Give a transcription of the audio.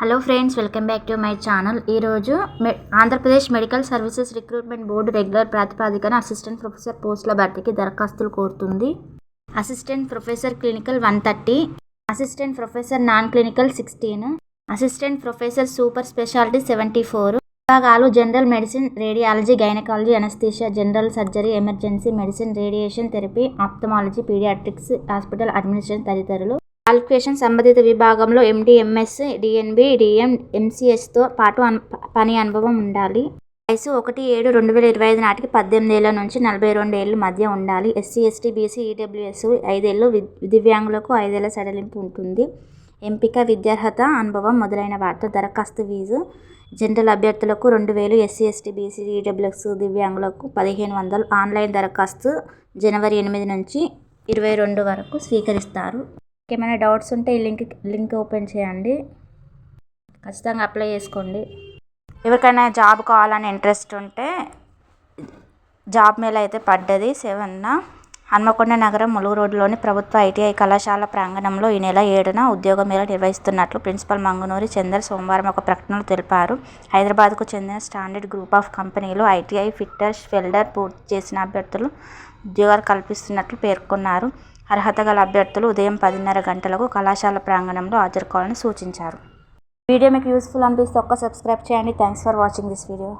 Hello friends welcome back to my channel ఈరోజు Andhra Pradesh medical services recruitment board regular ప్రాతిపాదికన assistant professor పోస్టుల భర్తీకి దరఖాస్తులు కోరుతుంది. Assistant professor clinical one thirty assistant professor non clinical sixteen assistant professor super speciality seventy four విభాగాలు general medicine radiology gynaecology anaesthesia general surgery emergency medicine radiation therapy ophthalmology paediatrics hospital administration తదితరులు qualification సంబంధిత విభాగంలో MD MS DNB DM ఎంసీఎస్తో పాటు అన్ పని అనుభవం ఉండాలి. వయసు ఒకటి ఏడు రెండు వేల ఇరవై ఐదు నాటికి పద్దెనిమిది ఏళ్ళ నుంచి నలభై రెండు ఏళ్ళ మధ్య ఉండాలి. ఎస్సీ ఎస్టీ బీసీ ఈడబ్ల్యూఎస్ ఐదేళ్ళు వి- దివ్యాంగులకు ఐదేళ్ళ సడలింపు ఉంటుంది. ఎంపిక విద్యార్హత అనుభవం మొదలైన వాటితో దరఖాస్తు ఫీజు. జనరల్ అభ్యర్థులకు రెండు వేలు ఎస్సీ ఎస్టీ బీసీ ఈడబ్ల్యూఎస్ దివ్యాంగులకు పదిహేను వందలు. ఆన్లైన్ దరఖాస్తు జనవరి ఎనిమిది నుంచి ఇరవై రెండు వరకు స్వీకరిస్తారు. ఏమైనా డౌట్స్ ఉంటే ఈ లింక్ లింక్ ఓపెన్ చేయండి. ఖచ్చితంగా అప్లై చేసుకోండి. ఎవరికైనా జాబ్ కావాలని ఇంట్రెస్ట్ ఉంటే జాబ్ మేళ అయితే పడ్డది. సెవెన్న హన్మకొండ నగరం ములుగు రోడ్లోని ప్రభుత్వ ఐటీఐ కళాశాల ప్రాంగణంలో ఈ నెల ఏడున ఉద్యోగ మేళ నిర్వహిస్తున్నట్లు ప్రిన్సిపల్ మంగునూరి చందర్ సోమవారం ఒక ప్రకటనలో తెలిపారు. హైదరాబాద్కు చెందిన స్టాండర్డ్ గ్రూప్ ఆఫ్ కంపెనీలు ఐటీఐ ఫిట్టర్ వెల్డర్ పూర్తి చేసిన అభ్యర్థులు ఉద్యోగాలు కల్పిస్తున్నట్లు పేర్కొన్నారు. అర్హత గల అభ్యర్థులు ఉదయం పదిన్నర గంటలకు కళాశాల ప్రాంగణంలో హాజరు కావాలని సూచించారు. వీడియో మీకు యూస్ఫుల్ అనిపిస్తే ఒక్క సబ్స్క్రైబ్ చేయండి. Thanks for watching this video